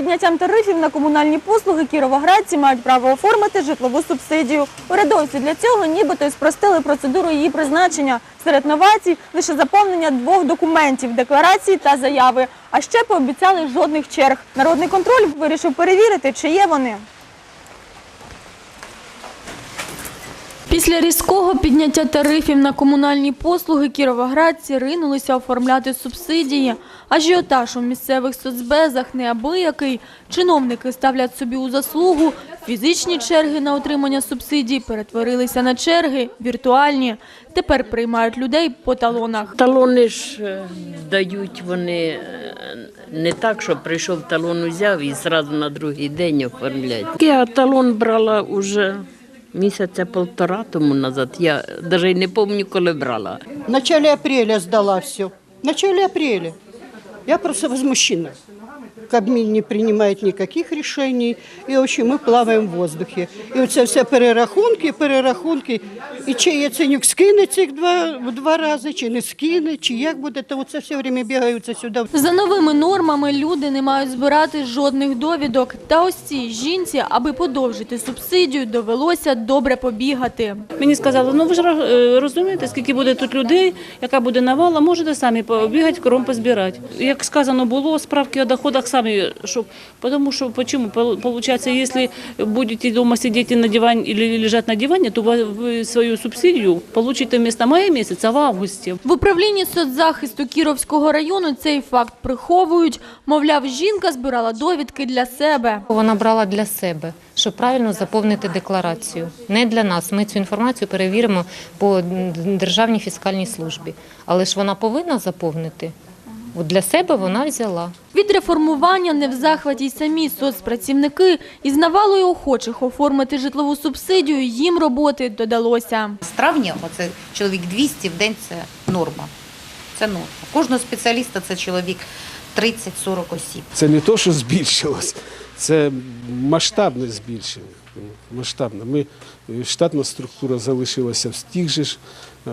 підняттям тарифів на комунальні послуги кіровоградці мають право оформити житлову субсидію. Урядовці для цього нібито й спростили процедуру її призначення. Серед новацій лише заповнення двох документів декларації та заяви. А ще пообіцяли жодних черг. Народний контроль вирішив перевірити, чи є вони. Після різкого підняття тарифів на комунальні послуги кіровоградці ринулися оформляти субсидії. Ажіотаж у місцевих соцбезах неабиякий. Чиновники ставлять собі у заслугу. Фізичні черги на отримання субсидій перетворилися на черги віртуальні. Тепер приймають людей по талонах. Талони ж е, дають вони е, не так, що прийшов талон узяв і зразу на другий день оформлять. Я талон брала уже місяця полтора тому назад. Я навіть не пам'ятаю, коли брала. В начале апреля здала все. В начале апреля. Я просто возмущена. Кабмин не принимает никаких решений, и, в общем, мы плаваем в воздухе. І оце все перерахунки, перерахунки. І чи Яценюк скине цих два, в два рази, чи не скине, чи як буде, то оце все время бігаються сюди. За новими нормами люди не мають збирати жодних довідок. Та ось цій жінці, аби подовжити субсидію, довелося добре побігати. Мені сказали, ну ви ж е, розумієте, скільки буде тут людей, яка буде навала, можете самі побігати, кором позбирати. Як сказано було, справки о доходах самі, щоб, тому що, почему, получается, если будете дома сидеть на диване или лежать на диване, то вы вы свою субсидию получите вместо мая месяца в августе. В управлінні соцзахисту Кіровського району цей факт приховують. Мовляв, жінка збирала довідки для себе. Вона брала для себе, щоб правильно заповнити декларацію. Не для нас. Ми цю інформацію перевіримо по Державній фіскальній службі. Але ж вона повинна заповнити. От для себе вона взяла. Від реформування не в захваті й самі соцпрацівники. Із навалою охочих оформити житлову субсидію їм роботи додалося. З травня оце чоловік 200 в день це норма. Це норма. Кожного спеціаліста це чоловік 30-40 осіб. Це не то, що збільшилось, це масштабне збільшення. Масштабне. Ми, е, штатна структура залишилася в тих же ж е,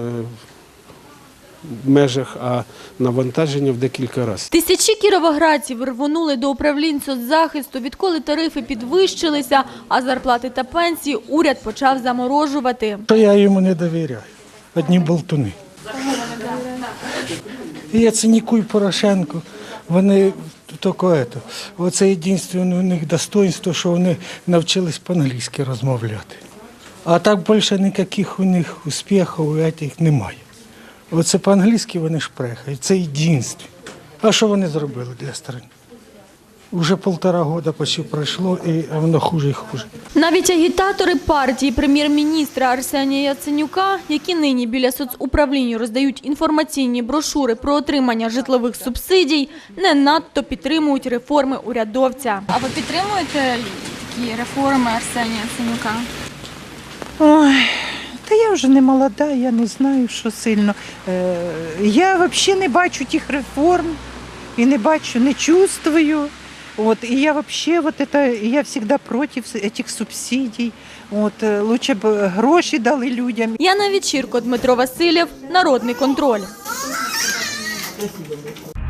межах, а навантаження в декілька разів. Тисячі кіровоградців рвонули до управлінь соцзахисту, відколи тарифи підвищилися, а зарплати та пенсії уряд почав заморожувати. Що я йому не довіряю. Одні болтуни. І Яценюку і Порошенку, вони тільки це. Оце єдине у них достоинство, що вони навчились по-англійськи розмовляти. А так більше ніяких у них успіхів цих немає. Оце по-англійськи вони шпрехають, це єдинство. А що вони зробили для країни? Уже півтора року почти пройшло, і воно хуже і хуже. Навіть агітатори партії прем'єр-міністра Арсенія Яценюка, які нині біля соцуправління роздають інформаційні брошури про отримання житлових субсидій, не надто підтримують реформи урядовця. А ви підтримуєте такі реформи Арсенія Яценюка? Ой, та я вже не молода, я не знаю, що сильно. Е, я взагалі не бачу тих реформ і не бачу, не чувствую. От, і я взагалі вот это, я завжди проти цих субсидій. От, е, лучше б гроші дали людям. Яна Вечірко, Дмитро Васильєв, Народний контроль.